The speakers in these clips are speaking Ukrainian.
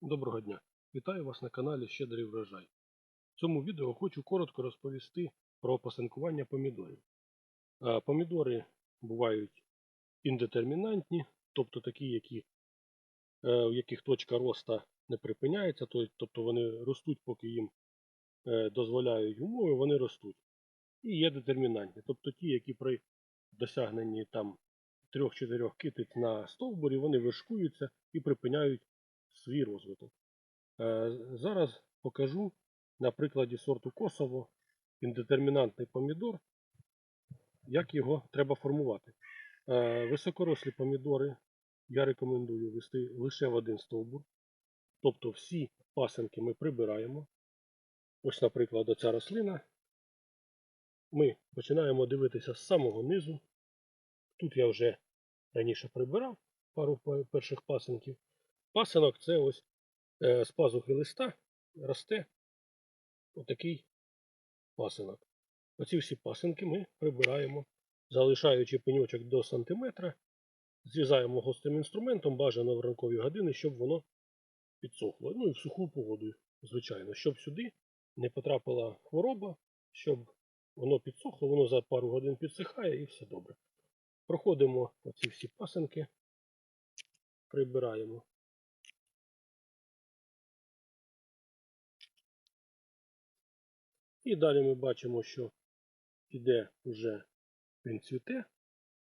Доброго дня! Вітаю вас на каналі Щедрий врожай. В цьому відео хочу коротко розповісти про посинкування помідорів. Помідори бувають індетермінантні, тобто такі, які, е, в яких точка росту не припиняється, тобто вони ростуть, поки їм е, дозволяють умови, вони ростуть. І є детермінантні, тобто ті, які при досягненні там 3-4 китиць на стовбурі, вони вишкуються і припиняють свій розвиток. Е, Зараз покажу на прикладі сорту Косово індетермінантний помідор, як його треба формувати. Е, Високорослі помідори я рекомендую вести лише в один стовбур. Тобто всі пасенки ми прибираємо. Ось, наприклад, оця рослина. Ми починаємо дивитися з самого низу. Тут я вже раніше прибирав пару перших пасенків. Пасинок це ось е, з пазухи листа росте отакий пасинок. Оці всі пасинки ми прибираємо, залишаючи пеньочок до сантиметра, зрізаємо гострим інструментом, бажано в ранкові години, щоб воно підсохло. Ну і в суху погоду, звичайно, щоб сюди не потрапила хвороба, щоб воно підсохло, воно за пару годин підсихає і все добре. Проходимо оці всі пасинки, прибираємо. І далі ми бачимо, що іде вже він цвіте.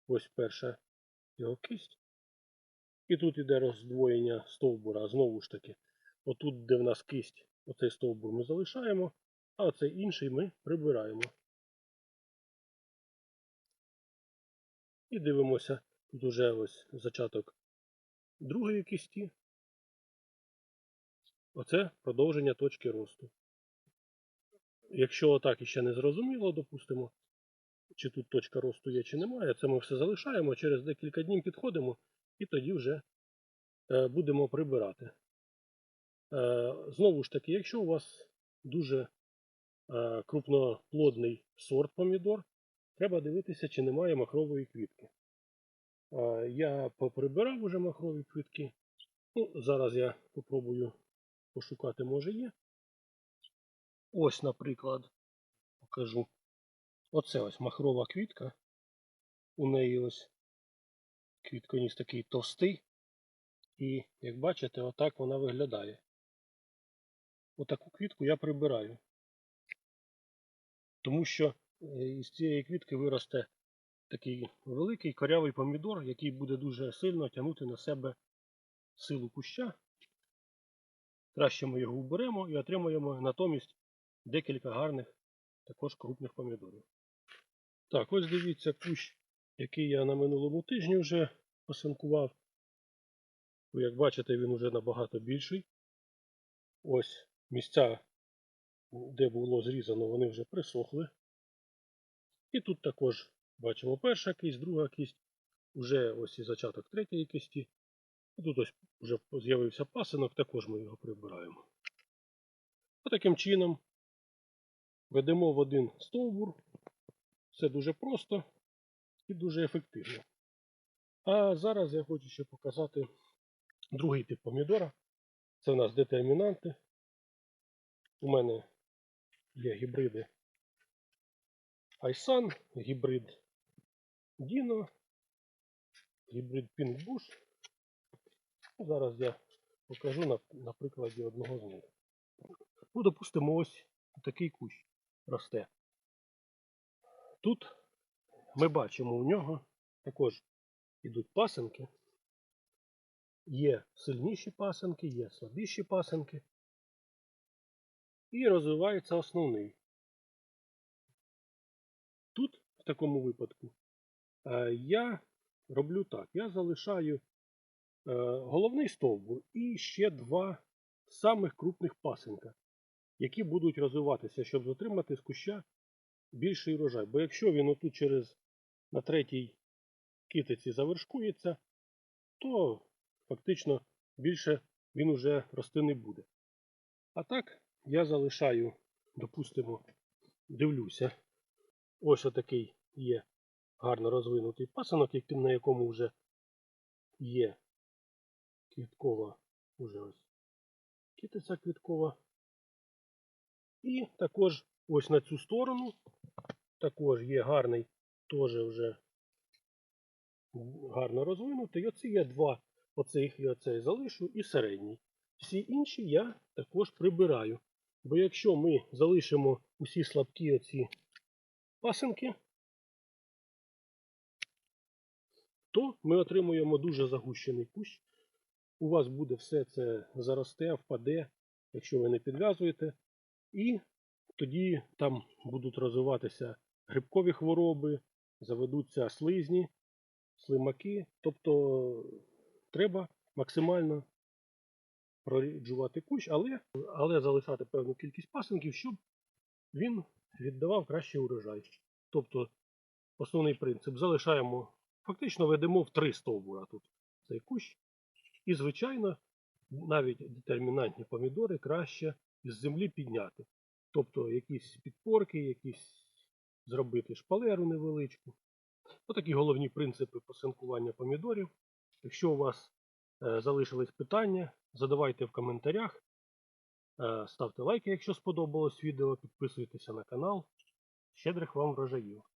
Ось перша його кисть. І тут іде роздвоєння стовбура. Знову ж таки, отут, де в нас кисть, оцей стовбур ми залишаємо, а оцей інший ми прибираємо. І дивимося, тут уже ось зачаток другої кисті. Оце продовження точки росту. Якщо отак іще не зрозуміло, допустимо, чи тут точка росту є, чи немає, це ми все залишаємо, через декілька днів підходимо і тоді вже е, будемо прибирати. Е, знову ж таки, якщо у вас дуже е, крупноплодний сорт помідор, треба дивитися, чи немає махрової квітки. Я поприбирав уже махрові квітки. Ну, зараз я попробую пошукати, може є. Ось, наприклад, покажу. Оце ось махрова квітка. У неї ось квітконіс такий товстий. І, як бачите, отак вона виглядає. Отаку квітку я прибираю. Тому що е, із цієї квітки виросте такий великий корявий помідор, який буде дуже сильно тягнути на себе силу куща. Краще ми його уберемо і отримаємо натомість декілька гарних, також крупних помідорів. Так, ось дивіться кущ, який я на минулому тижні вже посинкував. Як бачите, він вже набагато більший. Ось місця, де було зрізано, вони вже присохли. І тут також бачимо перша кість, друга кість, вже ось і зачаток третьої кисті. І тут ось вже з'явився пасинок, також ми його прибираємо. Таким чином ведемо в один стовбур. Все дуже просто і дуже ефективно. А зараз я хочу ще показати другий тип помідора. Це у нас детермінанти. У мене є гібриди Айсан, гібрид Діно, гібрид. Ну, Зараз я покажу на, на прикладі одного з них. Ну, допустимо, ось такий кущ росте. Тут ми бачимо у нього також ідуть пасенки. Є сильніші пасенки, є слабіші пасенки. І розвивається основний. Тут, в такому випадку, е, я роблю так. Я залишаю е, головний стовбур і ще два самих крупних пасенка, які будуть розвиватися, щоб отримати з куща більший урожай. Бо якщо він отут через на третій китиці завершкується, то фактично більше він уже рости не буде. А так я залишаю, допустимо, дивлюся, ось отакий є гарно розвинутий пасинок, який- на якому вже є квіткова уже ось китиця квіткова. І також ось на цю сторону також є гарний, теж вже гарно розвинутий. Оці є два, оцих і оцей залишу, і середній. Всі інші я також прибираю. Бо якщо ми залишимо усі слабкі оці пасинки, то ми отримуємо дуже загущений кущ. У вас буде все це заросте, впаде, якщо ви не підв'язуєте. І тоді там будуть розвиватися грибкові хвороби, заведуться слизні, слимаки. Тобто треба максимально проріджувати кущ, але, але залишати певну кількість пасинків, щоб він віддавав кращий урожай. Тобто основний принцип залишаємо, фактично ведемо в три стовбура тут цей кущ. І, звичайно, навіть детермінантні помідори краще із землі підняти. Тобто якісь підпорки, якісь зробити шпалеру невеличку. Отакі головні принципи посинкування помідорів. Якщо у вас е, залишились питання, задавайте в коментарях. Е, ставте лайки, якщо сподобалось відео, підписуйтеся на канал. Щедрих вам врожаїв!